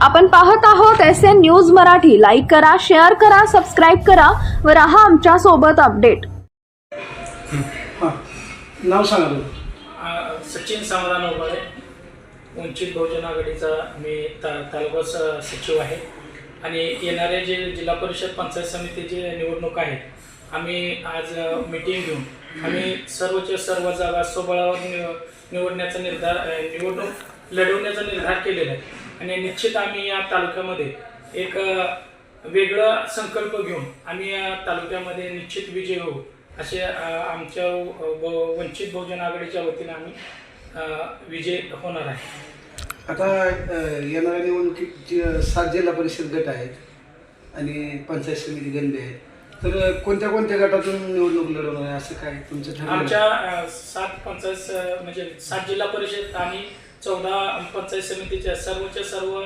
आपण पाहत आहोत S N news Marathi. Like करा शेअर करा सबस्क्राईब करा व राहा आमच्यासोबत अपडेट नाव सांगा आ, सचिन समाधान उभाळे वंचित बहुजन आघाडीचा मी ता तालुका स सचिव आहे. आणि येणारे जे जिल्हा परिषद पंचायत समितीची निवडणूक आहे आम्ही आज मिटिंग घेऊन आम्ही सर्वच्या सर्व जागा स्वबळावर निव निवडण्याचा निर्धार अ, निवडणूक लढवण्याचा निर्धार केलेला आहे. आणि निश्चित आम्ही या तालुक्यामध्ये एक वेगळा संकल्प घेऊन आम्ही या तालुक्यामध्ये निश्चित विजय होऊ असे आमच्या वंचित बहुजन आघाडीच्या वतीनं आम्ही विजय होणार आहे. आता येणाऱ्या निवडणुकीत सात जिल्हा परिषद गट आहेत आणि पंचायत समिती गणले आहेत तर कोणत्या कोणत्या गटातून निवडणूक लढवणार आहे? असं काय तुमचं आमच्या सात पंचायत म्हणजे सात जिल्हा परिषद आणि चौदा पंचायत समितीच्या सर्वच्या सर्व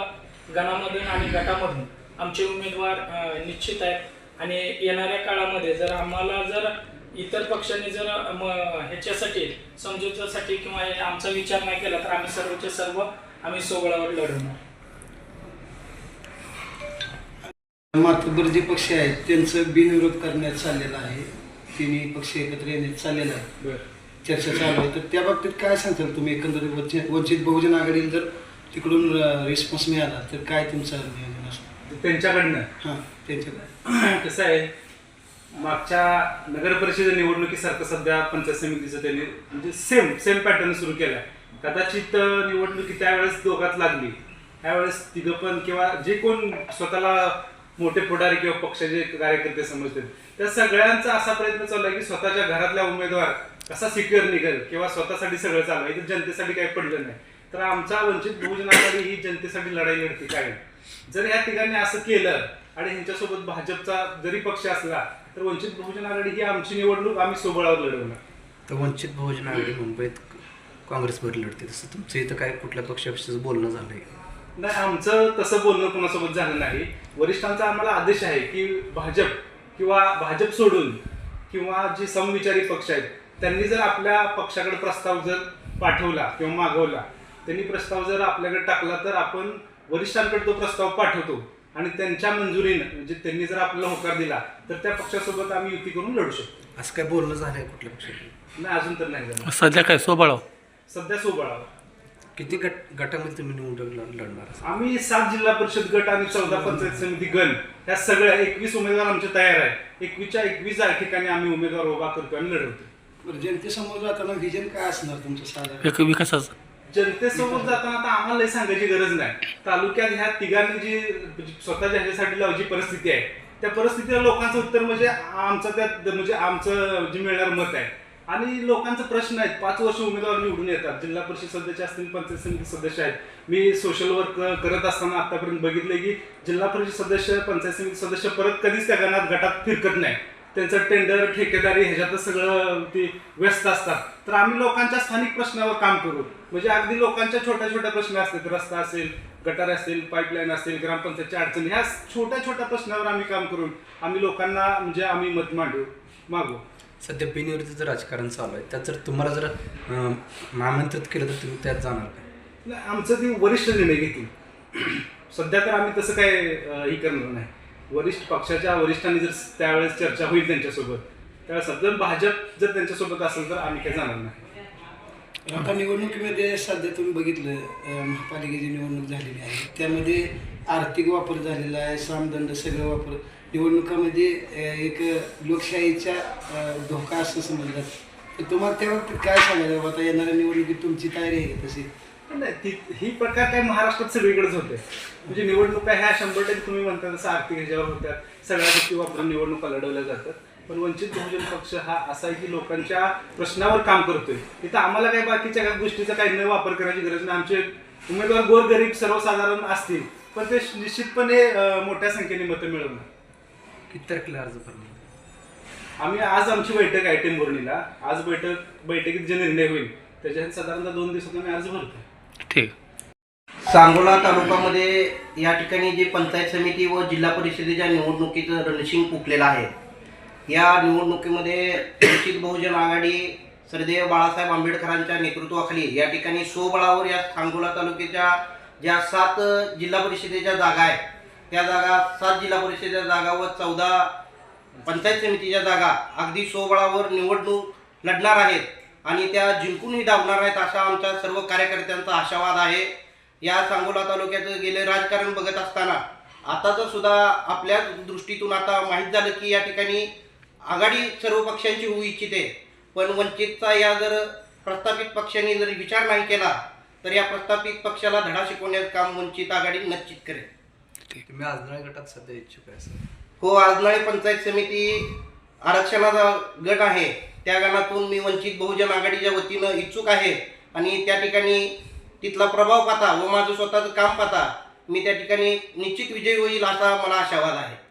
गणामधून आणि गटामधून आमचे उमेदवार निश्चित आहेत. आणि येणाऱ्या काळामध्ये जर आम्हाला जर इतर पक्षांनी जर ह्याच्यासाठी समजुतीसाठी किंवा हे आमचा विचार नाही केला तर आम्ही सर्वचे सर्व आम्ही सोहळ्यावर लढवणार. मातबर जे पक्ष आहेत त्यांचं बिनविरोध करण्यात चाललेलं आहे. तिन्ही पक्ष एकत्र येण्यात चाललेलं आहे चर्चा चालू आहे. तर त्या बाबतीत काय सांगताल तुम्ही? एकंदरीत वंचित वंचित बहुजन आघाडीला जर तिकडून रिस्पॉन्स मिळाला तर काय तुमचं नियोजन असतं त्यांच्याकडनं? हां त्यांच्याकडे कसं आहे मागच्या नगर परिषद निवडणुकीसारखं सध्या पंचायत समितीचं त्यांनी म्हणजे सेम सेम पॅटर्न सुरू केलाय. कदाचित निवडणुकी त्यावेळेस दोघात लागली. त्यावेळेस तिघं पण किंवा जे कोण स्वतःला मोठे पुढारी किंवा पक्षाचे कार्यकर्ते समजतात त्या सगळ्यांचा असा प्रयत्न चालू आहे की स्वतःच्या घरातल्या उमेदवार कसा सिक्युअर निघेल किंवा स्वतःसाठी सगळं चालू आहे जनतेसाठी काही पडलं नाही. तर आमचा वंचित बहुजन आघाडी ही जनतेसाठी लढाई लढते काय? जर या तिघांनी असं केलं आणि ह्यांच्यासोबत भाजपचा जरी पक्ष असला तर वंचित बहुजन आघाडी ही आमची निवडणूक आम्ही सोबळावर लढवणार. तर वंचित बहुजन आघाडी मुंबईत काँग्रेसवर लढते तसं तुमचं इथं काय कुठल्या पक्षापेक्षाचं बोलणं झालंय? नाही आमचं तसं बोलणं कोणासोबत झालं नाही. वरिष्ठांचा आम्हाला आदेश आहे की भाजप किंवा भाजप सोडून किंवा जे समविचारी पक्ष आहेत त्यांनी जर आपल्या पक्षाकडे प्रस्ताव जर पाठवला किंवा मागवला त्यांनी प्रस्ताव जर आपल्याकडे टाकला तर आपण वरिष्ठांकडे तो प्रस्ताव पाठवतो आणि त्यांच्या मंजुरीनं म्हणजे त्यांनी जर आपल्याला होकार दिला तर त्या पक्षासोबत आम्ही युती करून लढू शकतो. असं काय बोलणं झालंय कुठल्या पक्षाचं नाही अजून तर नाही झालं. सध्या काय सोबळाव? सध्या सोबळावर किती गट गटामध्ये तुम्ही निवडणूक लढ- लढणार? आम्ही सात जिल्हा परिषद गट आणि चौदा पंचायत समिती गण ह्या सगळ्या एकवीस उमेदवार आमचे तयार आहे एकवीसच्या एकवीस ठिकाणी आम्ही उमेदवार उभा करतो आणि लढवतो बरं जनतेसमोर जाताना व्हिजन काय असणार तुमचं साधारण? एक विकासाचं. जनतेसोबत जाताना आता आम्हाला लय सांगायची गरज नाही. तालुक्यात ह्या तिघांनी जी स्वतःच्या ह्याच्यासाठी लावची परिस्थिती आहे त्या परिस्थितीला लोकांचं उत्तर म्हणजे आमचं त्यात म्हणजे आमचं जे मिळणार मत आहे. आणि लोकांचा प्रश्न आहेत. पाच वर्ष उमेदवार निवडून येतात. जिल्हा परिषद सदस्य असतील पंचायत समिती सदस्य आहेत. मी सोशल वर्क करत असताना आतापर्यंत बघितलंय की जिल्हा परिषद सदस्य पंचायत समिती सदस्य परत कधीच त्या गणात गटात फिरकत नाही. त्यांचं टेंडर ठेकेदारी ह्याच्यातच सगळं ते व्यस्त असतात. तर आम्ही लोकांच्या स्थानिक प्रश्नावर काम करू. म्हणजे अगदी लोकांच्या छोट्या छोट्या प्रश्न असतात. रस्ता असेल गटार असेल पाईपलाईन असेल ग्रामपंचायतच्या अडचणी ह्या छोट्या छोट्या प्रश्नावर आम्ही काम करून आम्ही लोकांना म्हणजे आम्ही मत मांडू मागू. सध्या बिनविरोधीचं राजकारण चालू आहे. त्यात जर तुम्हाला जर आमंत्रित केलं तर तुम्ही त्यात जाणार नाही, आमचं ते वरिष्ठ निर्णय घेतील. सध्या तर आम्ही तसं काय हे करणार नाही. वरिष्ठ पक्षाच्या वरिष्ठांनी जर त्यावेळेस चर्चा होईल त्यांच्यासोबत त्यावेळेस जर भाजप जर त्यांच्यासोबत असेल तर आम्ही काय जाणार नाही. आता निवडणुकीमध्ये सध्या तुम्ही बघितलं महापालिकेची निवडणूक झालेली आहे. त्यामध्ये आर्थिक वापर झालेला आहे सामदंड सगळं वापर. निवडणुकामध्ये एक लोकशाहीचा धोका असं समजलं तर तुम्हाला त्या बाबतीत काय सांगायचं? बाबा आता येणाऱ्या निवडणुकीत तुमची तयारी आहे तशी? ही प्रकार काय महाराष्ट्रात सगळीकडेच होते. म्हणजे निवडणुका ह्या शंभर टक्के तुम्ही म्हणता तसं आर्थिक ह्याच्यावर होत्या सगळ्या गोष्टी वापरून निवडणुका लढवल्या जातात. पण वंचित बहुजन पक्ष हा असा आहे की लोकांच्या प्रश्नावर काम करतोय. इथं आम्हाला काही बाकीच्या काही गोष्टीचा काही न वापर करायची गरज नाही. आमचे उमेदवार गोरगरीब सर्वसाधारण असतील पण ते निश्चितपणे मोठ्या संख्येने मतं मिळवणार. किती तारखेला अर्ज भरणार आम्ही आज आमची बैठक आहे टेंभुर्णीला. आज बैठक बैठकीत जे निर्णय होईल त्याच्यात साधारणतः दोन दिवसात आम्ही अर्ज भरतो ठीक सांगोला तालुक्यामध्ये या ठिकाणी जे पंचायत समिती व जिल्हा परिषदेच्या निवडणुकीचं रणशिंग फुकलेलं आहे. या निवडणुकीमध्ये वंचित बहुजन आघाडी सरदेव बाळासाहेब आंबेडकरांच्या नेतृत्वाखाली या ठिकाणी स्वबळावर या सांगोला तालुक्याच्या ज्या सात जिल्हा परिषदेच्या जागा आहेत त्या जागा सात जिल्हा परिषदेच्या जागा व चौदा पंचायत समितीच्या जागा अगदी सोबळावर निवडणूक लढणार आहेत. आणि त्या जिंकूनही दावणार आहेत असा आमच्या सर्व कार्यकर्त्यांचा आशावाद आहे. या सांगोला तालुक्याचं गेले राजकारण बघत असताना आताचं सुद्धा आपल्या दृष्टीतून आता माहीत झालं की या ठिकाणी आघाडी सर्व पक्षांची होऊ इच्छिते. पण वंचितचा या जर प्रस्थापित पक्षांनी जर विचार नाही केला तर या प्रस्थापित पक्षाला धडा शिकवण्याचं काम वंचित आघाडी निश्चित करेल. तुम्ही आजनाळे गटात सध्या इच्छुक आहे सर. हो आजनाळी पंचायत समिती आरक्षणाचा गट आहे. त्या गणातून मी वंचित बहुजन आघाडीच्या वतीनं इच्छुक आहे. आणि त्या ठिकाणी तिथला प्रभाव पाहता व माझं स्वतःचं काम पाहता मी त्या ठिकाणी निश्चित विजयी होईल असा मला आशावाद आहे.